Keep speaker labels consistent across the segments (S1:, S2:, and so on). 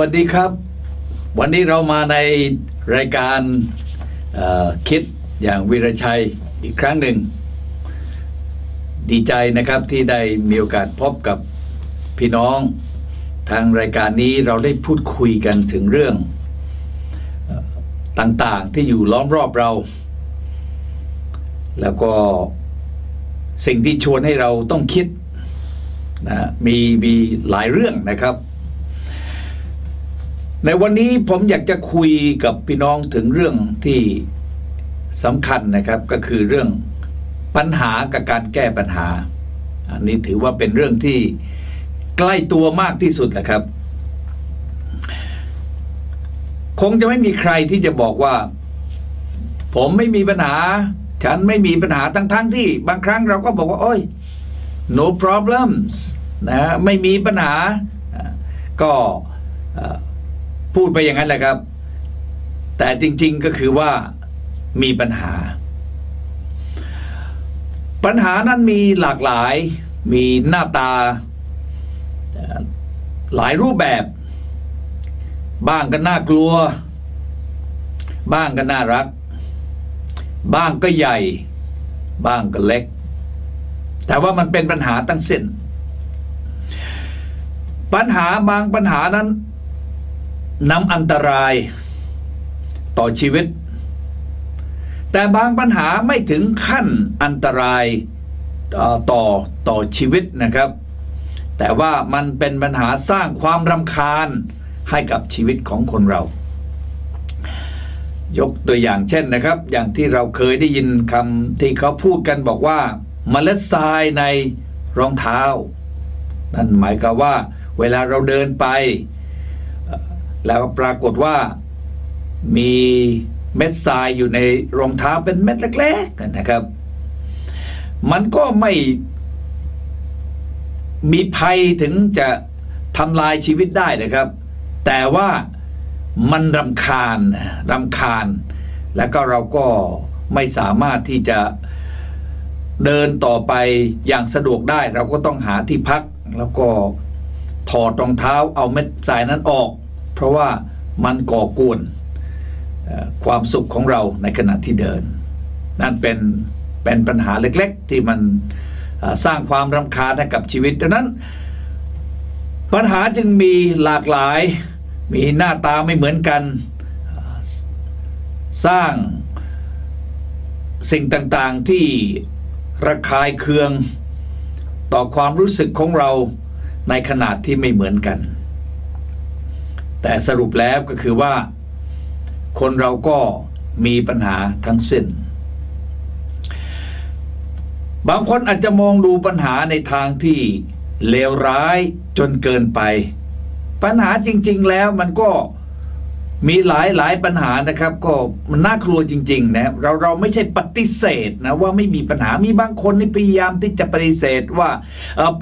S1: วัสดีครับ วันนี้เรามาในรายการคิดอย่างวีรชัยอีกครั้งหนึ่ง ดีใจนะครับที่ได้มีโอกาสพบกับพี่น้อง ทางรายการนี้เราได้พูดคุยกันถึงเรื่องต่างๆที่อยู่ล้อมรอบเรา แล้วก็สิ่งที่ชวนให้เราต้องคิดนะมีมีหลายเรื่องนะครับ ในวันนี้ผมอยากจะคุยกับพี่น้องถึงเรื่องที่สำคัญนะครับก็คือเรื่องปัญหากับการแก้ปัญหา อันนี้ถือว่าเป็นเรื่องที่ใกล้ตัวมากที่สุดนะครับ คงจะไม่มีใครที่จะบอกว่า ผมไม่มีปัญหา ฉันไม่มีปัญหาทั้งๆทที่ บางครั้งเราก็บอกว่า โอ้ย no problems นะไม่มีปัญหาก็ พูดไปอย่างนั้นแหละครับ แต่จริง ๆก็คือว่ามีปัญหา ปัญหานั้นมีหลากหลาย มีหน้าตา หลายรูปแบบ บ้างก็น่ากลัว บ้างก็น่ารัก บ้างก็ใหญ่ บ้างก็เล็ก แต่ว่ามันเป็นปัญหาตั้งสิ้นปัญหาบางปัญหานั้น นำอันตรายต่อชีวิต แต่บางปัญหาไม่ถึงขั้นอันตรายต่อต่อชีวิตนะครับ แต่ว่ามันเป็นปัญหาสร้างความรำคาญให้กับชีวิตของคนเรา ยกตัวอย่างเช่นนะครับ อย่างที่เราเคยได้ยินคำที่เขาพูดกันบอกว่าเมล็ดทรายในรองเท้า นั่นหมายความว่า เวลาเราเดินไป แล้วปรากฏว่ามีเม็ดทรายอยู่ในรองเท้าเป็นเม็ดเล็กๆนะครับ มันก็ไม่มีภัยถึงจะทำลายชีวิตได้นะครับ แต่ว่ามันรำคาญรำคาญ แล้วก็เราก็ไม่สามารถที่จะเดินต่อไปอย่างสะดวกได้ เราก็ต้องหาที่พัก แล้วก็ถอดรองเท้าเอาเม็ดทรายนั้นออก เพราะว่ามันก่อกวนความสุขของเราในขณะที่เดิน นั่นเป็นเป็นปัญหาเล็กๆ ที่มันสร้างความรำคาญให้กับชีวิตดังนั้น ปัญหาจึงมีหลากหลายมีหน้าตาไม่เหมือนกันสร้างสิ่งต่างๆที่ระคายเคืองต่อความรู้สึกของเราในขนาดที่ไม่เหมือนกัน แต่สรุปแล้วก็คือว่า คนเราก็มีปัญหาทั้งสิ้น บางคนอาจจะมองดูปัญหาในทางที่เลวร้ายจนเกินไป ปัญหาจริง ๆ แล้วมันก็มีหลายหลายปัญหานะครับ ก็มันน่ากลัวจริง ๆ นะ เราเราไม่ใช่ปฏิเสธนะว่าไม่มีปัญหามีบางคนนี่พยายามที่จะปฏิเสธว่า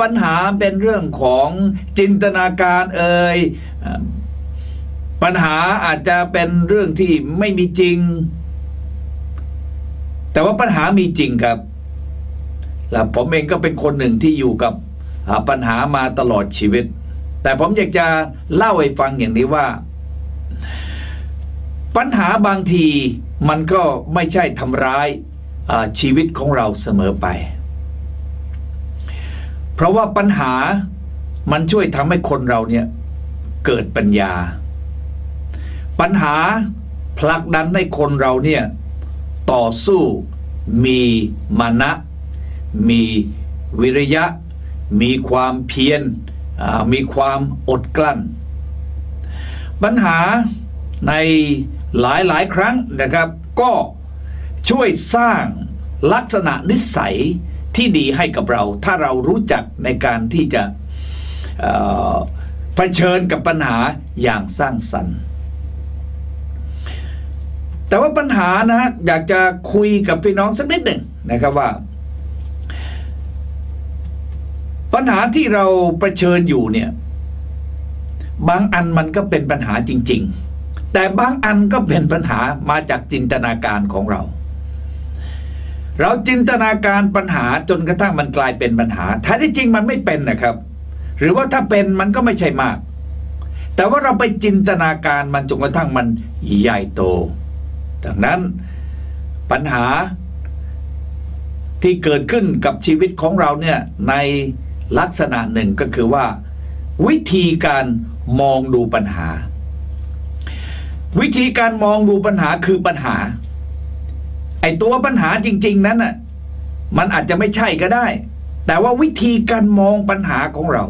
S1: ปัญหาเป็นเรื่องของจินตนาการเอ่ยเอ่อ ปัญหาอาจจะเป็นเรื่องที่ไม่มีจริง แต่ว่าปัญหามีจริงครับแล้วผมเองก็เป็นคนหนึ่งที่อยู่กับปัญหามาตลอดชีวิต แต่ผมอยากจะเล่าให้ฟังอย่างนี้ว่า ปัญหาบางทีมันก็ไม่ใช่ทำร้ายชีวิตของเราเสมอไป เพราะว่าปัญหามันช่วยทำให้คนเราเนี่ยเกิดปัญญา ปัญหาผลักดันให้คนเราเนี่ยต่อสู้มีมานะ มีวิริยะ มีความเพียรมีความอดกลั้น ปัญหาในหลายหลายครั้งนะครับ ก็ช่วยสร้างลักษณะนิสัยที่ดีให้กับเรา ถ้าเรารู้จักในการที่จะเอ่อเผชิญกับปัญหาอย่างสร้างสรรค์ แต่ว่าปัญหานะ อยากจะคุยกับพี่น้องสักนิดหนึ่งนะครับว่า ปัญหาที่เราเผชิญอยู่เนี่ย บางอันมันก็เป็นปัญหาจริง ๆ แต่บางอันก็เป็นปัญหามาจากจินตนาการของเรา เราจินตนาการปัญหาจนกระทั่งมันกลายเป็นปัญหาแท้ที่จริงมันไม่เป็นนะครับ หรือว่าถ้าเป็นมันก็ไม่ใช่มาก แต่ว่าเราไปจินตนาการมันจนกระทั่งมันใหญ่โต ดังนั้นปัญหาที่เกิดขึ้นกับชีวิตของเราเนี่ยในลักษณะหนึ่งก็คือว่า วิธีการมองดูปัญหา วิธีการมองดูปัญหาคือปัญหา ไอตัวปัญหาจริง ๆ นั้นน่ะมันอาจจะไม่ใช่ก็ได้ แต่ว่าวิธีการมองปัญหาของเรา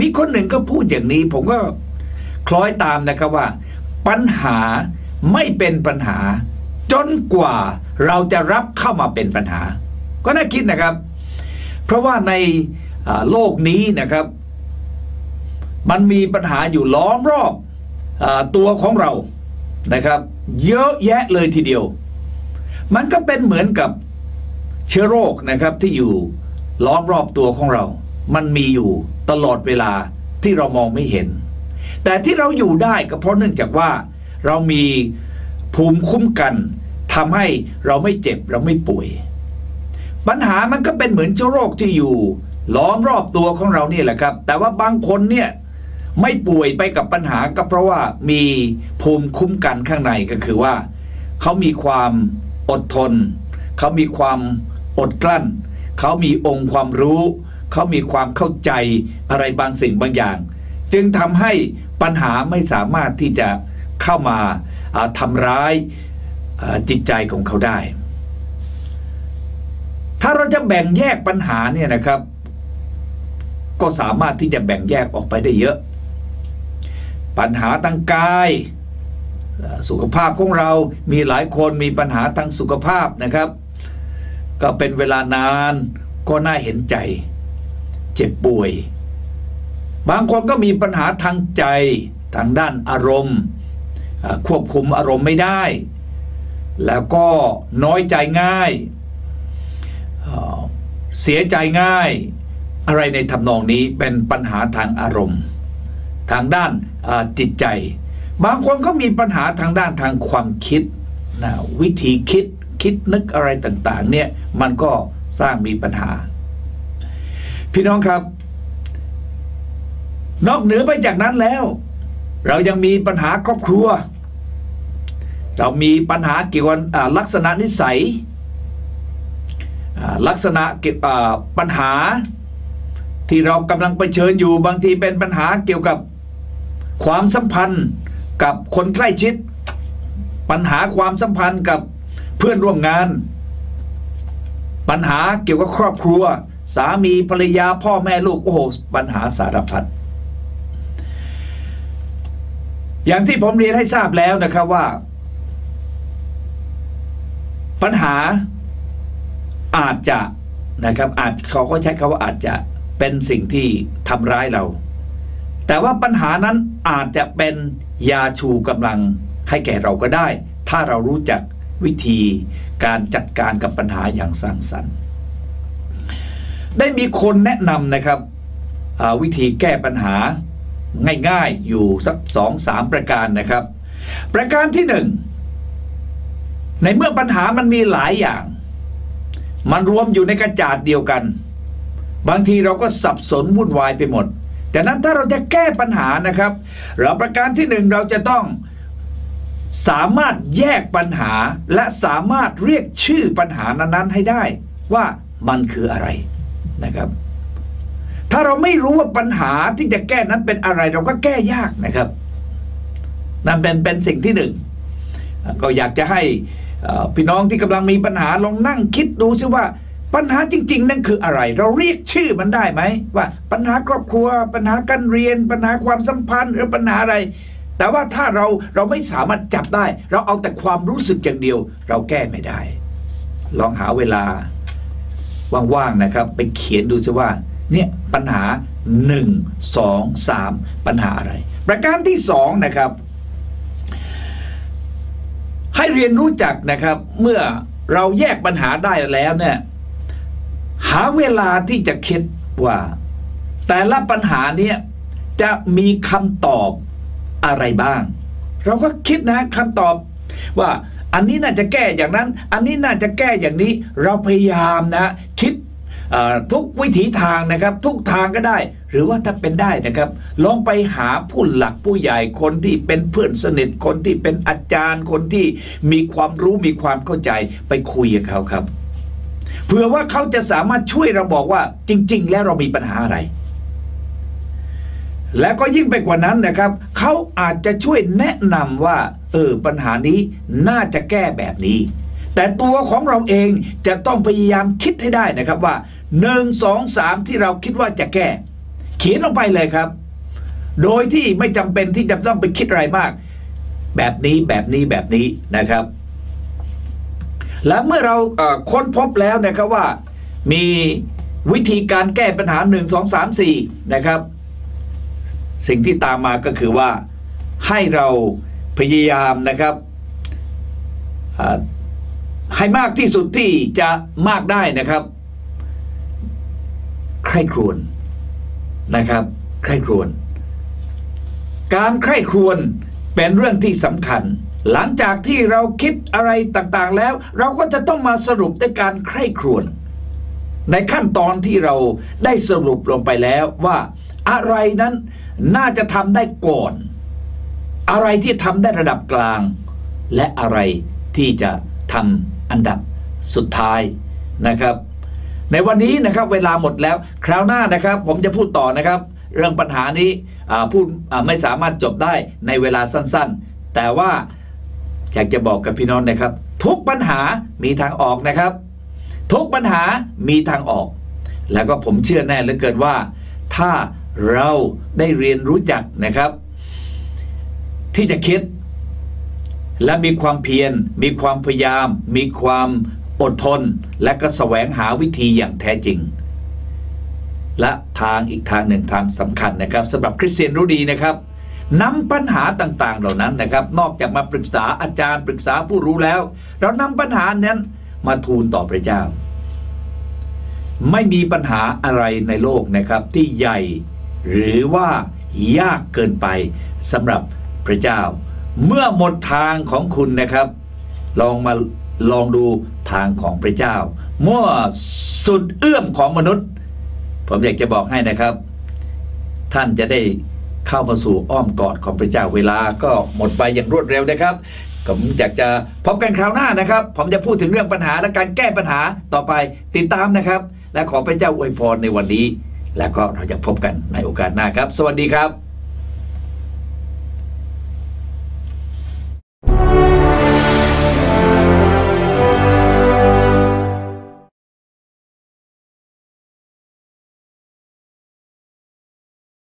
S1: มีคนหนึ่งก็พูดอย่างนี้ ผมก็คล้อยตามนะครับว่า ปัญหา ไม่เป็นปัญหา จนกว่าเราจะรับเข้ามาเป็นปัญหา ก็น่าคิดนะครับ เพราะว่าในโลกนี้นะครับ มันมีปัญหาอยู่ล้อมรอบอตัวของเรานะครับ เยอะแยะเลยทีเดียว มันก็เป็นเหมือนกับเชื้อโรคนะครับที่อยู่ล้อมรอบตัวของเรา มันมีอยู่ตลอดเวลาที่เรามองไม่เห็น แต่ที่เราอยู่ได้ก็เพราะเนื่องจากว่า เรามีภูมิคุ้มกันทำให้เราไม่เจ็บเราไม่ป่วย ปัญหามันก็เป็นเหมือนเชื้อโรคที่อยู่ ล้อมรอบตัวของเรานี่แหละครับ แต่ว่าบางคนเนี่ยไม่ป่วยไปกับปัญหาก็เพราะว่ามีภูมิคุ้มกันข้างในก็คือว่า เขามีความอดทน เขามีความอดกลั้น เขามีองค์ความรู้ เขามีความเข้าใจอะไรบางสิ่งบางอย่าง จึงทำให้ปัญหาไม่สามารถที่จะ เข้ามาทำร้ายจิตใจของเขาได้ ถ้าเราจะแบ่งแยกปัญหาเนี่ยนะครับ ก็สามารถที่จะแบ่งแยกออกไปได้เยอะ ปัญหาทางกาย สุขภาพของเรา มีหลายคนมีปัญหาทางสุขภาพนะครับ ก็เป็นเวลานานก็น่าเห็นใจ เจ็บป่วย บางคนก็มีปัญหาทางใจทางด้านอารมณ์ ควบคุมอารมณ์ไม่ได้ แล้วก็น้อยใจง่ายเสียใจง่าย อะไรในทำนองนี้เป็นปัญหาทางอารมณ์ ทางด้านจิตใจ บางคนก็มีปัญหาทางด้านทางความคิดนะวิธีคิดคิดนึกอะไรต่างๆเนี่ยมันก็สร้างมีปัญหา พี่น้องครับ นอกเหนือไปจากนั้นแล้ว เรายังมีปัญหาครอบครัว เรามีปัญหาเกี่ยวกับลักษณะนิสัย ลักษณะเกี่ยวกับปัญหาที่เรากำลังเผชิญอยู่บางทีเป็นปัญหาเกี่ยวกับความสัมพันธ์กับคนใกล้ชิด ปัญหาความสัมพันธ์กับเพื่อนร่วมงาน ปัญหาเกี่ยวกับครอบครัว สามีภรรยาพ่อแม่ลูกโอ้โหปัญหาสารพัดอย่างที่ผมเรียนให้ทราบแล้วนะครับว่า ปัญหาอาจจะนะครับ อาจเขาก็ใช้คาว่าอาจจะเป็นสิ่งที่ทำร้ายเรา แต่ว่าปัญหานั้นอาจจะเป็นยาชูกำลังให้แก่เราก็ได้ ถ้าเรารู้จักวิธีการจัดการกับปัญหาอย่างสร้างสรรค์ ได้มีคนแนะนำนะครับวิธีแก้ปัญหาง่ายๆอยู่สักสองสามประการนะครับ ประการที่หนึ่ง ในเมื่อปัญหามันมีหลายอย่าง มันรวมอยู่ในกระจาดเดียวกัน บางทีเราก็สับสนวุ่นวายไปหมด แต่นั้นถ้าเราจะแก้ปัญหานะครับ เราประการที่หนึ่งเราจะต้องสามารถแยกปัญหาและสามารถเรียกชื่อปัญหานั้น ๆ ให้ได้ ว่ามันคืออะไรนะครับ ถ้าเราไม่รู้ว่าปัญหาที่จะแก้นั้นเป็นอะไร เราก็แก้ยากนะครับนั่นเป็นเป็นสิ่งที่หนึ่งก็อยากจะให้ พี่น้องที่กำลังมีปัญหาลองนั่งคิดดูซิว่าปัญหาจริง ๆ นั่นคืออะไร เราเรียกชื่อมันได้ไหมว่าปัญหาครอบครัว ปัญหาการเรียน ปัญหาความสัมพันธ์หรือปัญหาอะไร แต่ว่าถ้าเราเราไม่สามารถจับได้ เราเอาแต่ความรู้สึกอย่างเดียว เราแก้ไม่ได้ ลองหาเวลาว่างๆนะครับ ไปเขียนดูซิว่า เนี่ยปัญหาหนึ่งสองสามปัญหาอะไร ประการที่สองนะครับ ให้เรียนรู้จักนะครับ เมื่อเราแยกปัญหาได้แล้วเนี่ยหาเวลาที่จะคิดว่า แต่ละปัญหาเนี้ยจะมีคำตอบอะไรบ้าง เราก็คิดนะคำตอบว่าอันนี้น่าจะแก้อย่างนั้น อันนี้น่าจะแก้อย่างนี้ เราพยายามนะ คิดทุกวิถีทางนะครับ ทุกทางก็ได้ หรือว่าถ้าเป็นได้นะครับ ลองไปหาผู้หลักผู้ใหญ่คนที่เป็นเพื่อนสนิทคนที่เป็นอาจารย์คนที่มีความรู้มีความเข้าใจไปคุยกับเขาครับเผื่อว่าเขาจะสามารถช่วยเราบอกว่า จริง ๆ แล้วเรามีปัญหาอะไร และก็ยิ่งไปกว่านั้นนะครับ เขาอาจจะช่วยแนะนำว่า เออ ปัญหานี้น่าจะแก้แบบนี้ แต่ตัวของเราเองจะต้องพยายามคิดให้ได้นะครับว่าหนึ่งสองสามที่เราคิดว่าจะแก้ เขียนลงไปเลยครับ โดยที่ไม่จำเป็นที่จะต้องไปคิดอะไรมาก แบบนี้แบบนี้แบบนี้นะครับ และเมื่อเราค้นพบแล้วนะครับว่า มีวิธีการแก้ปัญหาหนึ่งสองสามสี่นะครับ สิ่งที่ตามมาก็คือว่าให้เราพยายามนะครับให้มากที่สุดที่จะมากได้นะครับ ใครครวญ นะครับ ใคร่ครวญการใคร่ครวญเป็นเรื่องที่สำคัญ หลังจากที่เราคิดอะไรต่างๆแล้ว เราก็จะต้องมาสรุปด้วยการใคร่ครวญในขั้นตอนที่เราได้สรุปลงไปแล้วว่าอะไรนั้นน่าจะทำได้ก่อน อะไรที่ทำได้ระดับกลาง และอะไรที่จะทำอันดับสุดท้ายนะครับ ในวันนี้นะครับเวลาหมดแล้ว คราวหน้านะครับผมจะพูดต่อนะครับ เรื่องปัญหานี้พูดไม่สามารถจบได้ในเวลาสั้นๆ แต่ว่าอยากจะบอกกับพี่น้องนะครับ ทุกปัญหามีทางออกนะครับ ทุกปัญหามีทางออก แล้วก็ผมเชื่อแน่เหลือเกินว่า ถ้าเราได้เรียนรู้จักนะครับ ที่จะคิดและมีความเพียร มีความพยายาม มีความ อดทนและก็แสวงหาวิธีอย่างแท้จริง และทางอีกทางหนึ่งทางสำคัญนะครับสำหรับคริสเตียนรู้ดีนะครับนำปัญหาต่างๆ เหล่านั้นนะครับ นอกจากมาปรึกษาอาจารย์ปรึกษาผู้รู้แล้ว เรานำปัญหานั้นมาทูลต่อพระเจ้า ไม่มีปัญหาอะไรในโลกนะครับที่ใหญ่ หรือว่ายากเกินไปสำหรับพระเจ้า เมื่อหมดทางของคุณนะครับ ลองมา ลองดูทางของพระเจ้ามื่อสุดเอื้อมของมนุษย์ ผมอยากจะบอกให้นะครับ ท่านจะได้เข้ามาสู่อ้อมกอดของพระเจ้าเวลาก็หมดไปอย่างรวดเร็วนะครับผมอยากจะพบกันคราวหน้านะครับ ผมจะพูดถึงเรื่องปัญหาและการแก้ปัญหาต่อไปติดตามนะครับ และขอพระเจ้าอวยพรในวันนี้ แล้วก็เราจะพบกันในโอกาสหน้าครับ สวัสดีครับ